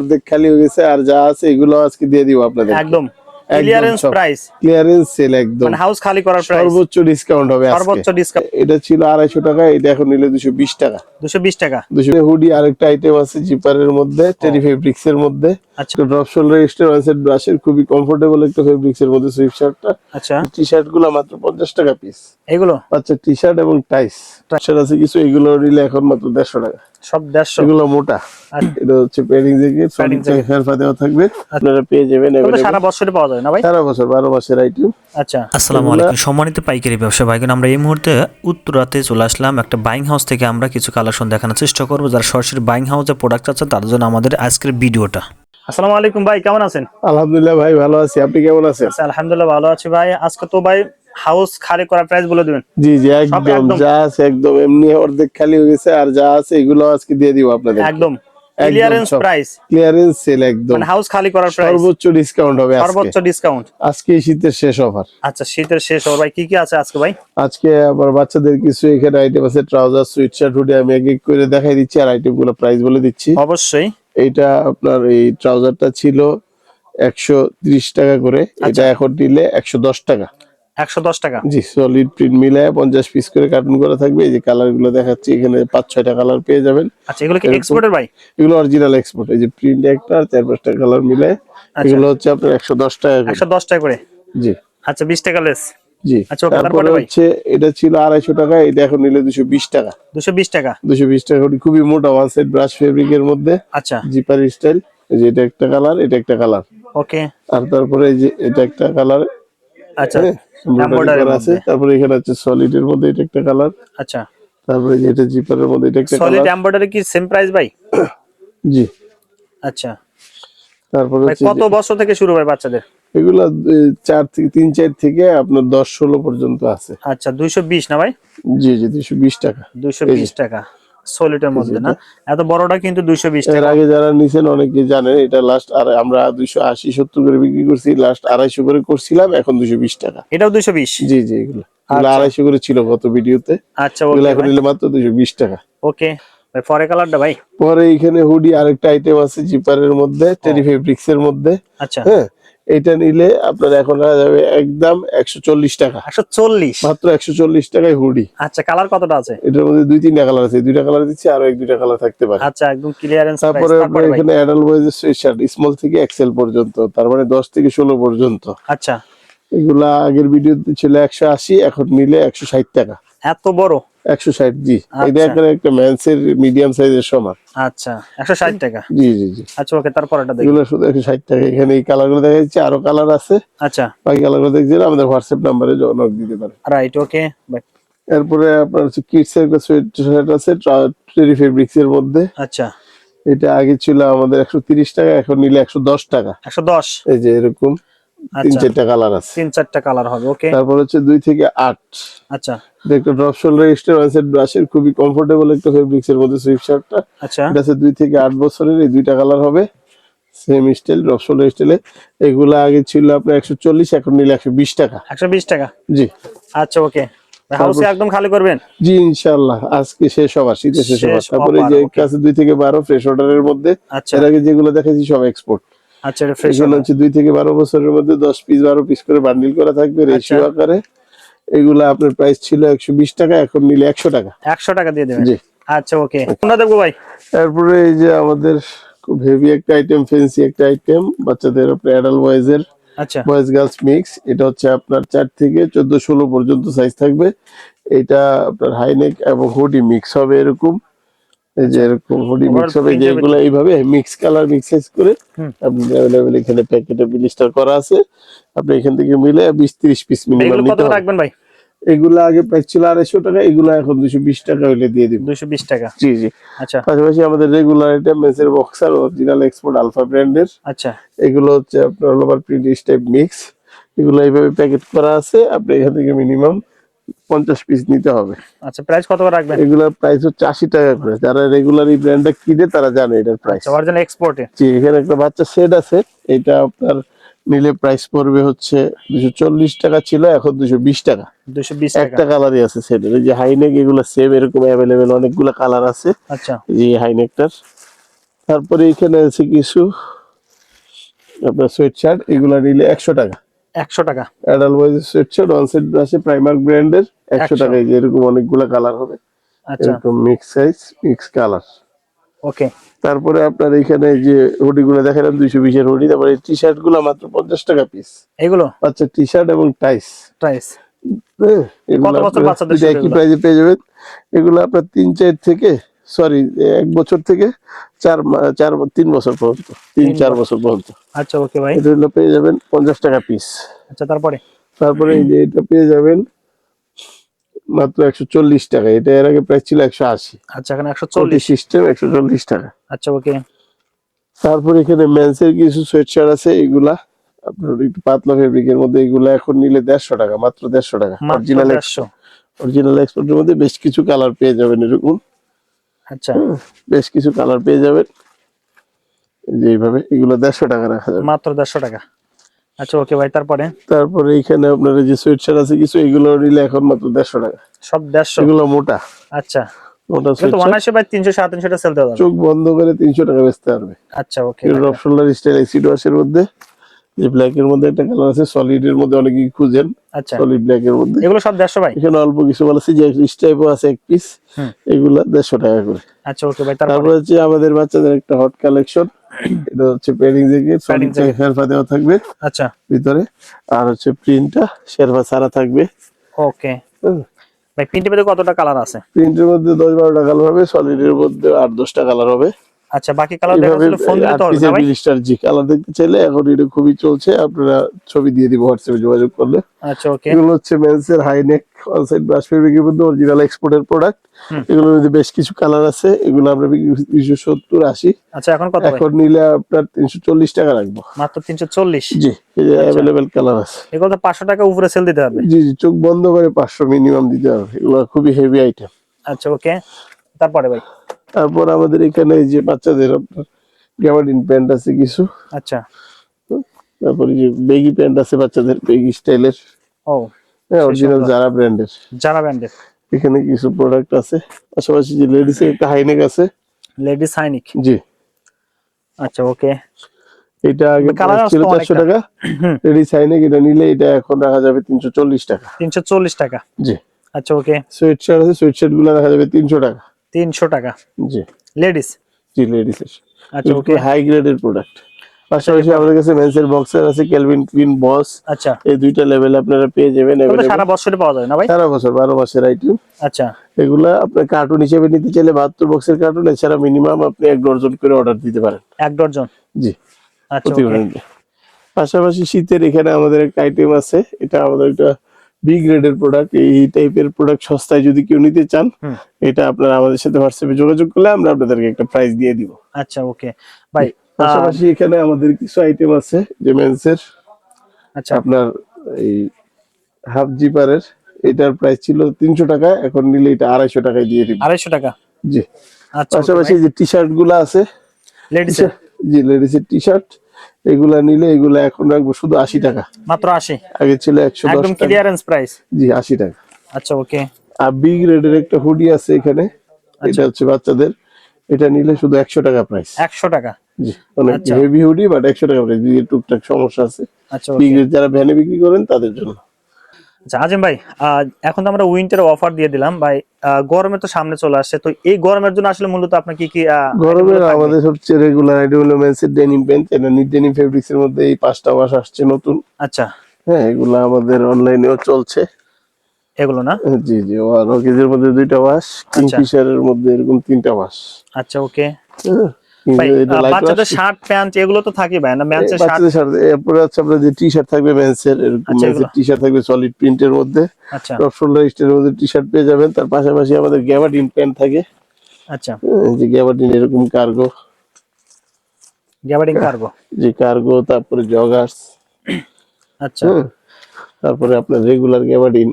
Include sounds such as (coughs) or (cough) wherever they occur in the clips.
অর্ধেক খালি হয়ে গেছে আর যা আছে এগুলো আজকে দিয়ে দিব আপনাদের। একদম। ক্লিয়ারেন্স প্রাইস ক্লিয়ারেন্স সেল একদম। মানে হাউস খালি করার প্রাইস সর্বোচ্চ ডিসকাউন্ট হবে সর্বোচ্চ ডিসকাউন্ট এটা ছিল আড়াইশো টাকা এটা এখন নিলে টাকা। 220 টাকা। দুশো হুডি আরেকটা আইটেম আছে জিপারের মধ্যে টেরি ফেব্রিক্স এর মধ্যে। আচ্ছা। ড্রপ শোল্ডার ওয়াইসের ব্রাশের খুবই কমফোর্টেবল একটা ফেব্রিক্স এর মধ্যে সুইফট শার্টটা আচ্ছা। টি শার্টগুলো মাত্র পঞ্চাশ টাকা পিস এগুলো? আচ্ছা টি শার্ট এবং টাইস শার্ট আছে কিছু এগুলো নিলে এখন মাত্র দেড়শো টাকা। সব 150 এগুলো মোটা। আচ্ছা। এটা হচ্ছে প্যাডিং জ্যাকেট Padding সলিড হেরফা দেওয়া থাকবে। আপনারা পেয়ে যাবেন এগুলো সারা বছরই পাওয়া যায় না ভাই? সারা বছর বারো মাসের আইটেম আচ্ছা। আসসালামু আলাইকুম। সম্মানিত পাইকারি ব্যবসা আমরা এই মুহূর্তে উত্তরাতে চলে আসলাম। একটা বাইং হাউস থেকে আমরা কিছু কালেকশন দেখানোর চেষ্টা করব। যারা সরাসরি বাইং হাউসে প্রোডাক্ট আছে তাদের জন্য আমাদের আজকের ভিডিওটা। আসসালামু আলাইকুম ভাই কেমন আছেন? আলহামদুলিল্লাহ ভাই ভালো আছি। আপনি কেমন আছেন? আচ্ছা আলহামদুলিল্লাহ ভালো আছি ভাই। আজকে তো ভাই হাউস খালি করার প্রাইস বলে দিবেন। জি জি একদম। যা আছে একদম এমনি অর্ধেক খালি হয়ে গেছে আর যা আছে এগুলো আজকে দিয়ে দিব আপনাদের। একদম। ক্লিয়ারেন্স প্রাইস ক্লিয়ারেন্স সেল একদম। মানে হাউস খালি করার প্রাইস সর্বোচ্চ ডিসকাউন্ট হবে আজকে। সর্বোচ্চ ডিসকাউন্ট আজকে শীতের শেষ অফার আচ্ছা শীতের শেষ ওর ভাই কি কি আছে আজকে ভাই? আজকে আবার বাচ্চাদের কিছু এখানে আইটেম আছে ট্রাউজার সুইট শার্ট হুডি আমি এক এক করে দেখাই দিচ্ছি আর আইটেমগুলো প্রাইস বলে দিচ্ছি। অবশ্যই। এইটা আপনার এই ট্রাউজারটা ছিল একশো ত্রিশ টাকা করে আচ্ছা। এটা এখন নিলে একশো দশ টাকা। একশো দশ টাকা। জি সলিড প্রিন্ট মিলায় পিস করে কার্টুন করা থাকবে। এই যে কালারগুলো দেখাচ্ছি এখানে পাঁচ ছয়টা কালার পেয়ে যাবেন। আচ্ছা এগুলো কি এক্সপোর্টের ভাই? এগুলো অরিজিনাল এক্সপোর্ট এই যে প্রিন্ট একটা আর চার পাঁচটা কালার মিলায় আচ্ছা। এগুলো হচ্ছে আপনার টাকা করে। টাকা জি। আচ্ছা বিশ টাকা লেস জি। আচ্ছা, তারপরে হচ্ছে এটা ছিল আড়াইশো টাকা এটা এখন নিলে দুশো বিশ টাকা। দুশো বিশ টাকা? দুশো বিশ টাকা করে খুবই মোটা ওয়ান সাইড ব্রাশ ফেব্রিকের মধ্যে। আচ্ছা। জিপার স্টাইল এই যে এটা একটা কালার এটা একটা কালার ওকে আর তারপরে এই যে এটা একটা কালার আচ্ছা আছে মধ্যে। তারপরে এখানে আছে সলিড এর মধ্যে এটা একটা কালার আচ্ছা। তারপরে এটা জিপারের মধ্যে এটা একটা সলিড এমব্রয়ডারি কি সেম প্রাইস ভাই? (coughs) জি। আচ্ছা। তারপরে কত বছর থেকে শুরু ভাই বাচ্চাদের? এগুলা চার থেকে তিন চার থেকে আপনার দশ ষোলো পর্যন্ত আছে। আচ্ছা দুইশো বিশ না ভাই? জি জি দুশো বিশ টাকা। দুইশো বিশ টাকা। সলিডের মধ্যে না? এত বড়টা কিন্তু দুইশো বিশ এর আগে যারা নিছেন অনেকে জানেন এটা লাস্ট আর আমরা দুইশো আশি সত্তর করে বিক্রি করছি লাস্ট আড়াইশো করে করছিলাম এখন দুশো বিশ টাকা। এটাও দুইশো বিশ? জি জি এগুলো। আচ্ছা। আড়াইশো করে ছিল গত ভিডিওতে। আচ্ছা ওকে এখন নিলে মাত্র দুশো বিশ টাকা। ওকে। পরে কালারটা ভাই? পরে এখানে হুডি আরেকটা আইটেম আছে জিপারের মধ্যে টেরি ফেব্রিক্স এর মধ্যে। আচ্ছা। হ্যাঁ? এটা নিলে আপনার এখন যাবে একদম একশো চল্লিশ টাকা। একশো চল্লিশ? মাত্র একশো চল্লিশ টাকায় হুডি। আচ্ছা কালার কতটা আছে? এটার মধ্যে দুই তিনটা কালার আছে। দুইটা কালার দিচ্ছি আরও এক দুইটা কালার থাকতে পারে। আচ্ছা একদম ক্লিয়ারেন্স তারপরে আপনার এখানে অ্যাডাল্ট বয়েজের সুইট শার্ট স্মল থেকে এক্সেল পর্যন্ত তার মানে দশ থেকে ষোলো পর্যন্ত। আচ্ছা। এগুলা আগের ভিডিওতে ছিল একশো আশি এখন নিলে একশো ষাট টাকা। এত বড়? একশো ষাট জি। আচ্ছা। এটা এখানে একটা ম্যান্সের মিডিয়াম সাইজের সমান। আচ্ছা একশো ষাট টাকা। জি জি জি। আচ্ছা ওকে এগুলো শুধু একশো ষাট টাকা। এখানে এই কালারগুলো দেখা যাচ্ছে আরও কালার আছে। আচ্ছা। বাকি কালারগুলো দেখছি আমাদের হোয়াটসঅ্যাপ নাম্বারে নক দিতে পারে। রাইট ওকে এরপরে আপনার হচ্ছে কিডস এর একটা সোয়েট আছে ট্রেরি ফেব্রিক্স এর মধ্যে। আচ্ছা। এটা আগে ছিল আমাদের একশো তিরিশ টাকা এখন নিলে একশো দশ টাকা। একশো দশ। এই যে এরকম। তিন আচ্ছা। চারটা কালার আছে। তিন চারটা কালার হবে ওকে তারপর হচ্ছে দুই থেকে আট। আচ্ছা। একটা drop shoulder star one side ব্রাশের খুবই কমফোর্টেবল একটা ফেব্রিক্স এর মধ্যে সুইফট শার্টটা আচ্ছা। এটা আছে দুই থেকে আট বছরের এই দুইটা কালার হবে। সেম স্টাইল ড্রপ শোল্ডার স্টাইলে এগুলা আগে ছিল আপনার একশো চল্লিশ এখন নিলে একশো বিশ টাকা। একশো বিশ টাকা? জি। আচ্ছা ওকে হাউসে একদম খালি করবেন? জি ইনশাল্লাহ আজকে শেষ হবার শীতে শেষ হবার তারপরে যে. আছে দুই থেকে বারো ফ্রেশ অর্ডারের মধ্যে আচ্ছা। এর আগে যেগুলো দেখেছি সব এক্সপোর্ট আচ্ছা এটা ফ্রেশ এগুলো হচ্ছে দুই থেকে বারো বছরের মধ্যে দশ পিস বারো পিস করে বান্ডিল করা থাকবে রেশিও আচ্ছা। আকারে। এগুলা আপনার প্রাইস ছিল একশো বিশ টাকা এখন নিলে একশো টাকা। একশো টাকা দিয়ে দেবেন? জি। আচ্ছা ওকে কোনটা দেখব ভাই? তারপরে এই যে আমাদের খুব হেভি একটা আইটেম ফেন্সি একটা আইটেম বাচ্চাদের আপনার অ্যাডাল বয়েজের আচ্ছা। বয়েজ গার্লস মিক্স এটা হচ্ছে আপনার চার থেকে চোদ্দ ষোলো পর্যন্ত সাইজ থাকবে। এটা আপনার হাইনেক এবং হুডি মিক্স হবে এরকম। এই যে হুডি মিক্স হবে যেগুলো এইভাবে মিক্স কালার মিক্স সাইজ করে আপনি অ্যাভেলেবেল এখানে প্যাকেটে বিলিস্টার করা আছে। আপনি এখান থেকে মিলে বিশ ত্রিশ পিস মিনিমাম নিতে হবে রাখবেন ভাই? এগুলো আগে প্রাইস ছিল আড়াইশো টাকা এগুলো এখন দুশো বিশ টাকা হইলে দিয়ে দিব। দুশো বিশ টাকা। জি জি। আচ্ছা। পাশাপাশি আমাদের রেগুলার আইটেম মেসের বক্সার অরিজিনাল এক্সপোর্ট আলফা ব্র্যান্ডের আচ্ছা। এগুলো হচ্ছে আপনার all over print type mix এগুলো এইভাবে প্যাকেট করা আছে আপনি এখান থেকে মিনিমাম পঞ্চাশ পিস নিতে হবে। আচ্ছা প্রাইস কত করে রাখবেন? এগুলোর প্রাইস হচ্ছে আশি টাকা করে। যারা রেগুলার এই ব্র্যান্ডটা কিনে তারা জানে এটার প্রাইস অরিজিনাল এক্সপোর্টে জি এখানে একটা বাচ্চা সেট আছে। এটা আপনার নিলে প্রাইস পড়বে হচ্ছে দুশো চল্লিশ টাকা ছিল এখন দুশো বিশ টাকা। দুশো বিশ একটা কালারই আছে সেটের যে হাইনেক এগুলো সেম এরকম অ্যাভেলেবেল অনেকগুলো কালার আছে। আচ্ছা। এই যে হাইনেকটার তারপরে এখানে আছে কিছু আপনার সোয়েট শার্ট এগুলা নিলে একশো টাকা। একশো টাকা। Adult boys shirt one set আছে প্রাইমার ব্র্যান্ডের একশো 100 টাকায় যে এরকম অনেকগুলা কালার হবে আচ্ছা। এরকম mix size mix colour okay তারপরে আপনার এখানে যে হুডি গুলো দেখালাম দুইশো বিশের হুডি তারপরে টি শার্টগুলো মাত্র পঞ্চাশ টাকা পিস এগুলো? আচ্ছা টি শার্ট এবং টাইস টাইস হ্যাঁ, এগুলো দুইটা shoe একই প্রাইজে পেয়ে যাবেন এগুলো আপনার তিন চার থেকে সরি এক বছর থেকে চার চার তিন বছর পর্যন্ত তিন চার বছর। পর্যন্ত। আচ্ছা ওকে ভাই এটা হলো পেয়ে যাবেন পঞ্চাশ টাকা পিস আচ্ছা তারপরে? তারপরে এই যে এটা পেয়ে যাবেন মাত্র একশো চল্লিশ টাকা। এটা এর আগে প্রাইস ছিল একশো আশি। আচ্ছা এখানে একশো চল্লিশ। সিস্টেম একশো চল্লিশ টাকা। আচ্ছা ওকে তারপর এখানে মেন্সের কিছু সোয়েট শার্ট আছে এগুলা আপনার একটু পাতলা ফেব্রিকের মধ্যে এগুলা এখন নিলে দেড়শো টাকা মাত্র দেড়শো টাকা। অরিজিনাল দেড়শো। অরিজিনাল এক্সপোর্টের মধ্যে বেশ কিছু কালার পেয়ে যাবেন এরকম। আচ্ছা। বেশ কিছু কালার পেয়ে যাবেন। এই যে এইভাবে এগুলো দেড়শো টাকা রাখা যাবে। মাত্র দেড়শো টাকা। আচ্ছা ওকে ভাই তারপরে? তারপরে এইখানে আপনার যে সোয়েট শার্ট আছে কিছু এগুলো নিলে এখন মাত্র দেড়শো টাকা। সব দেড়শো? এগুলো মোটা। আচ্ছা। মোটা এটা সোয়েট ভাই তিনশো সাড়ে তিনশো টাকা সেল দেওয়া চোখ বন্ধ করে তিনশো টাকা বেচতে পারবে। আচ্ছা okay rough shoulder style acid ওয়াশের মধ্যে। যে ব্ল্যাক এর মধ্যে একটা কালার আছে সলিড এর মধ্যে অনেকেই খুঁজেন। আচ্ছা। সলিড ব্ল্যাক এর মধ্যে। এগুলো সব দেড়শো ভাই? এখানে অল্প কিছু বলেছি যে স্টাইপও আছে এক পিস। এগুলা দেড়শো টাকা করে। আচ্ছা ওকে ভাই তারপর? হচ্ছে আমাদের বাচ্চাদের একটা হট কালেকশন এটা হচ্ছে প্যাডিং জ্যাকেট সলিড হেরফা দেওয়া থাকবে আচ্ছা। ভিতরে। আর হচ্ছে প্রিন্টটা শেরফা ছাড়া থাকবে। ওকে ভাই প্রিন্টের মধ্যে কতটা কালার আছে? প্রিন্টের মধ্যে দশ বারোটা কালার হবে সলিডের মধ্যে আট দশটা কালার হবে। আচ্ছা বাকি কালার দেখা যাচ্ছে ফোন দিলে তো হবে না ভাই? জি কালার দেখতে চাইলে এখন এটা খুবই চলছে আপনারা ছবি দিয়ে দিব হোয়াটসঅ্যাপে যোগাযোগ করলে। আচ্ছা ওকে। এগুলো হচ্ছে মেন্সের high neck one side brush মধ্যে অরিজিনাল এক্সপোর্টের প্রোডাক্ট মধ্যে বেশ কিছু কালার আছে এগুলো আমরা দুইশো সত্তর আশি। আচ্ছা এখন কত এখন নিলে আপনার তিনশো চল্লিশ টাকা রাখব মাত্র তিনশো চল্লিশ? জি এই অ্যাভেলেবেল কালার আছে। এগুলো তো পাঁচশো টাকা উপরে সেল দিতে হবে। জি জি চোখ বন্ধ করে পাঁচশো মিনিমাম দিতে হবে। এগুলো খুবই হেভি আইটেম আচ্ছা ওকে। তারপরে ভাই? তারপর আমাদের এখানে যে বাচ্চাদের আপনার গ্যাবার্ডিন প্যান্ট আছে কিছু। আচ্ছা। তারপরে যে বেগি প্যান্ট আছে বাচ্চাদের বেগি স্টাইলের ও হ্যাঁ অরিজিনাল জারা ব্র্যান্ডের যারা ব্র্যান্ডের এখানে কিছু প্রোডাক্ট আছে। পাশাপাশি যে লেডিস একটা হাইনেক আছে। লেডিস হাইনেক জি। আচ্ছা ওকে। এটা আগে ছিল চারশো। টাকা। লেডিস হাইনেক এটা নিলে এটা এখন রাখা যাবে তিনশো চল্লিশ টাকা। তিনশো চল্লিশ টাকা। জি। আচ্ছা ওকে। সোয়েট শার্ট আছে সোয়েট শার্টগুলো রাখা যাবে তিনশো টাকা। তিনশো টাকা। জি। লেডিস জি লেডিস আচ্ছা ওকে হাই গ্রেডের প্রোডাক্ট পাশাপাশি আমাদের কাছে মেন্সের বক্সার আছে ক্যালভিন কুইন বস আচ্ছা। এই দুইটা লেভেল আপনারা পেয়ে যাবেন সারা বছরে পাওয়া যায় না ভাই? সারা বছর বারো মাসের আইটেম আচ্ছা। এগুলা আপনার কার্টুন হিসেবে নিতে চাইলে বাহাত্তর বক্সের কার্টুন এছাড়া মিনিমাম আপনি এক ডজন করে অর্ডার দিতে পারেন। এক ডজন? জি। আচ্ছা পাশাপাশি শীতের এখানে আমাদের একটা আইটেম আছে এটা আমাদের একটা বি গ্রেডের প্রোডাক্ট এই টাইপের প্রোডাক্ট সস্তায় যদি কেউ নিতে চান এটা আপনারা আমাদের সাথে হোয়াটসঅ্যাপে যোগাযোগ করলে আমরা আপনাদেরকে একটা প্রাইস দিয়ে দিব। আচ্ছা ওকে ভাই পাশাপাশি এখানে আমাদের কিছু আইটেম আছে যে মেন্সের আচ্ছা। আপনার এই হাফ জিপারের এটার প্রাইস ছিল তিনশো টাকা এখন নিলে এটা আড়াইশো টাকায় দিয়ে দিব। আড়াইশো টাকা? জি। আচ্ছা পাশাপাশি যে টি শার্টগুলা আছে লেডিস জি লেডিসের টি শার্ট এগুলা নিলে এগুলা এখন রাখব শুধু আশি টাকা। মাত্র আশি? আগে ছিল একশো দশ একদম ক্লিয়ারেন্স প্রাইস জি আশি টাকা। আচ্ছা ওকে আর বি গ্রেডের একটা হুডি আছে এখানে। আচ্ছা। এটা হচ্ছে বাচ্চাদের। এটা নিলে শুধু একশো টাকা প্রাইস একশো টাকা? জি অনেক। হেভি হুডি বাট একশো টাকা প্রাইস টুকটাক সমস্যা আছে। আচ্ছা যারা ভ্যানে বিক্রি করেন তাদের জন্য। আচ্ছা আজিম ভাই এখন তো আমরা উইন্টার অফার দিয়ে দিলাম। ভাই গরমে তো সামনে চলে আসছে। তো এই গরমের জন্য আসলে মূলত আপনার কি কি গরমের? আমাদের সবচেয়ে রেগুলার আইটেম হলো মেন্সের ডেনিম প্যান্ট এটা নিট ডেনিম ফেব্রিক্স এর মধ্যে এই পাঁচটা ওয়াশ আসছে নতুন। আচ্ছা। হ্যাঁ এগুলো আমাদের অনলাইনেও চলছে। এগুলো না? জি জি আর রকিজের মধ্যে দুইটা ওয়াশ আচ্ছা। কিংফিশারের মধ্যে এরকম তিনটা ওয়াশ আচ্ছা ওকে ভাই কিন্তু এটা আহ, light বাচ্চাদের শার্ট প্যান্ট এগুলো তো থাকি ভাই না? এই শার্ট এরপরে হচ্ছে আপনার যে টি শার্ট থাকবে মেন্সের এরকম আচ্ছা, মেন্সের টি শার্ট থাকবে সলিড প্রিন্টের মধ্যে। আচ্ছা। টপ শোল্ডার স্টাইলের মধ্যে টি শার্ট পেয়ে যাবেন। তার পাশাপাশি আমাদের গ্যাবার্ডিন প্যান্ট থাকে। আচ্ছা। যে গ্যাবার্ডিন এরকম কার্গো কার্গো কার্গো তারপরে জগার্স আচ্ছা। তারপরে আপনার রেগুলার গ্যাবার্ডিন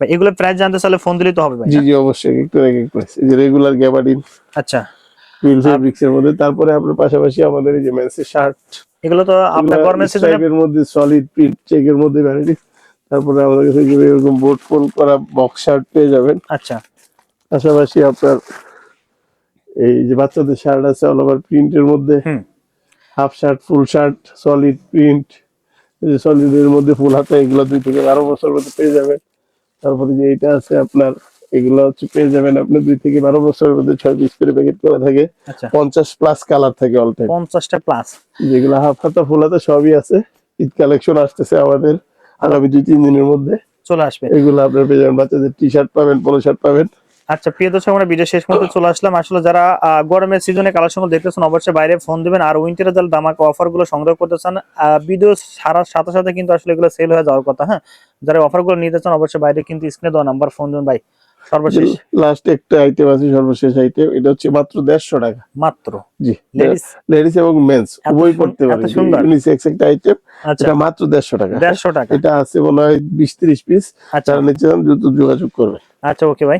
এগুলো প্রাইস জানতে চাইলে ফোন দিলেই তো হবে ভাই জি জি অবশ্যই। একটু এক এক প্রাইস এই যে রেগুলার গ্যাবার্ডিন আচ্ছা। এর মধ্যে। তারপরে আপনার পাশাপাশি আমাদের এই যে মেন্সের শার্ট এগুলো তো আপনার গরমের সিজনে টাইপের মধ্যে সলিড প্রিন্ট চেকের মধ্যে ভ্যারাইটি তারপরে আমাদের কাছে যে এরকম বোর্ড করা বক্স শার্ট পেয়ে যাবেন। আচ্ছা। পাশাপাশি আপনার এই যে বাচ্চাদের শার্ট আছে অল ওভার প্রিন্টের মধ্যে। Half shirt full shirt solid print solid এর মধ্যে ফুল হাতা এগুলো দুই থেকে বারো বছর মধ্যে পেয়ে যাবেন। তারপরে যে এটা আছে আপনার এগুলো হচ্ছে পেয়ে যাবেন আপনি দুই থেকে বারো বছরের মধ্যে ছয় পিস করে প্যাকেট করা থাকে। আচ্ছা। পঞ্চাশ প্লাস কালার থাকে অল টাইম পঞ্চাশটা প্লাস যেগুলো হাফ হাতা ফুল হাতা সবই আছে। ঈদ কালেকশন আসতেছে আমাদের আগামী দুই তিন দিনের মধ্যে। চলে আসবে। এগুলো আপনার পেয়ে যাবেন বাচ্চাদের টি শার্ট পাবেন পোলো শার্ট পাবেন। আচ্ছা প্রিয় দর্শক আমরা ভিডিও শেষ চলে আসলাম। আসলে যারা গরমের সিজনে কালেকশন দেখতেছেন অবশ্যই বাইরে ফোন দিবেন। আর উইন্টারে যারা দামাকা অফারগুলো সংগ্রহ করতে চান ভিডিও সারার সাথে সাথে কিন্তু আসলে এগুলো সেল হয়ে যাওয়ার কথা হ্যাঁ? যারা অফারগুলো নিতে চান অবশ্যই বাইরে কিন্তু স্ক্রিনে দেওয়া নাম্বার ফোন দিবেন। ভাই সর্বশেষ। লাস্ট একটা আইটেম আছে সর্বশেষ আইটেম এটা হচ্ছে মাত্র দেড়শো টাকা। মাত্র? জি। লেডিস লেডিস এবং মেন্স উভয় করতে পড়তে পারে। সুন্দর। ইউনিসেক্স একটা আইটেম আচ্ছা। এটা মাত্র দেড়শো টাকা। দেড়শো টাকা। এটা আছে মনে হয় বিশ ত্রিশ পিস আচ্ছা। নিচে দ্রুত যোগাযোগ করবে আচ্ছা ওকে ভাই